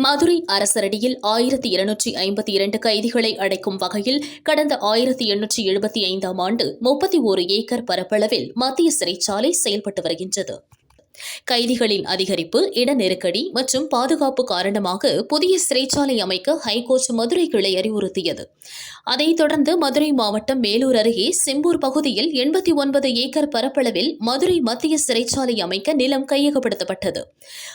மதுரை அரசரடியில் ஆயிரத்தி இருநூற்றி ஐம்பத்தி இரண்டு கைதிகளை அடைக்கும் வகையில் கடந்த ஆயிரத்தி எண்ணூற்றி எழுபத்தி ஐந்தாம் ஆண்டு முப்பத்தி ஒரு ஏக்கர் பரப்பளவில் மத்திய சிறைச்சாலை செயல்பட்டு வருகின்றது. கைதிகளின் அதிகரிப்பு இட நெருக்கடி மற்றும் பாதுகாப்பு காரணமாக புதிய சிறைச்சாலை அமைக்க ஹைகோர்ட் மதுரை கிளை அறிவுறுத்தியது. அதைத் தொடர்ந்து மதுரை மாவட்டம் மேலூர் அருகே செம்பூர் பகுதியில் எண்பத்தி ஒன்பது ஏக்கர் பரப்பளவில் மதுரை மத்திய சிறைச்சாலை அமைக்க நிலம் கையகப்படுத்தப்பட்டது.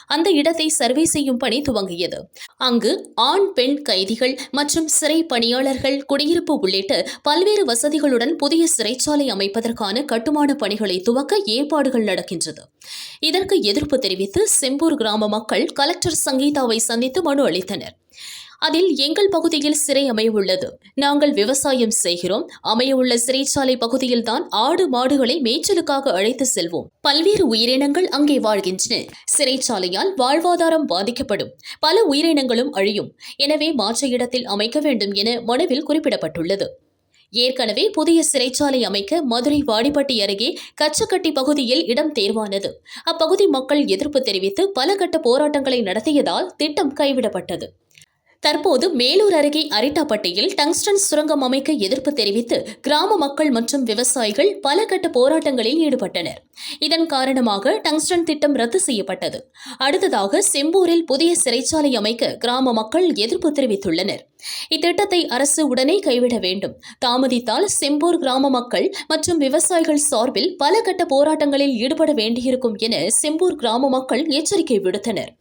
அந்த இடத்தை சர்வே செய்யும் பணி துவங்கியது. அங்கு ஆண் பெண் கைதிகள் மற்றும் சிறை பணியாளர்கள் குடியிருப்பு உள்ளிட்ட பல்வேறு வசதிகளுடன் புதிய சிறைச்சாலை அமைப்பதற்கான கட்டுமான பணிகளை துவக்க ஏற்பாடுகள் நடக்கின்றது. இதற்கு எதிர்ப்பு தெரிவித்து செம்பூர் கிராம மக்கள் கலெக்டர் சங்கீதாவை சந்தித்து மனு அளித்தனர். அதில் எங்கள் பகுதியில் சிறை அமையவுள்ளது. நாங்கள் விவசாயம் செய்கிறோம். அமையவுள்ள சிறைச்சாலை பகுதியில்தான் ஆடு மாடுகளை மேய்ச்சலுக்காக அழைத்து செல்வோம். பல்வேறு உயிரினங்கள் அங்கே வாழ்கின்றன. சிறைச்சாலையால் வாழ்வாதாரம் பாதிக்கப்படும். பல உயிரினங்களும் அழியும். எனவே மாற்று இடத்தில் அமைக்க வேண்டும் என மனுவில் குறிப்பிடப்பட்டுள்ளது. ஏற்கனவே புதிய சிறைச்சாலை அமைக்க மதுரை வாடிப்பட்டி அருகே கச்சக்கட்டி பகுதியில் இடம் தேர்வானது. அப்பகுதி மக்கள் எதிர்ப்பு தெரிவித்து பல கட்ட போராட்டங்களை நடத்தியதால் திட்டம் கைவிடப்பட்டது. தற்போது மேலூர் அருகே அரிட்டாப்பட்டியில் டங்ஸ்டன் சுரங்கம் அமைக்க எதிர்ப்பு தெரிவித்து கிராம மக்கள் மற்றும் விவசாயிகள் பல கட்ட போராட்டங்களில் ஈடுபட்டனர். இதன் காரணமாக டங்ஸ்டன் திட்டம் ரத்து செய்யப்பட்டது. அடுத்ததாக செம்பூரில் புதிய சிறைச்சாலை அமைக்க கிராம மக்கள் எதிர்ப்பு தெரிவித்துள்ளனர். இத்திட்டத்தை அரசு உடனே கைவிட வேண்டும். தாமதித்தால் செம்பூர் கிராம மக்கள் மற்றும் விவசாயிகள் சார்பில் பல கட்ட போராட்டங்களில் ஈடுபட வேண்டியிருக்கும் என செம்பூர் கிராம மக்கள் எச்சரிக்கை விடுத்தனர்.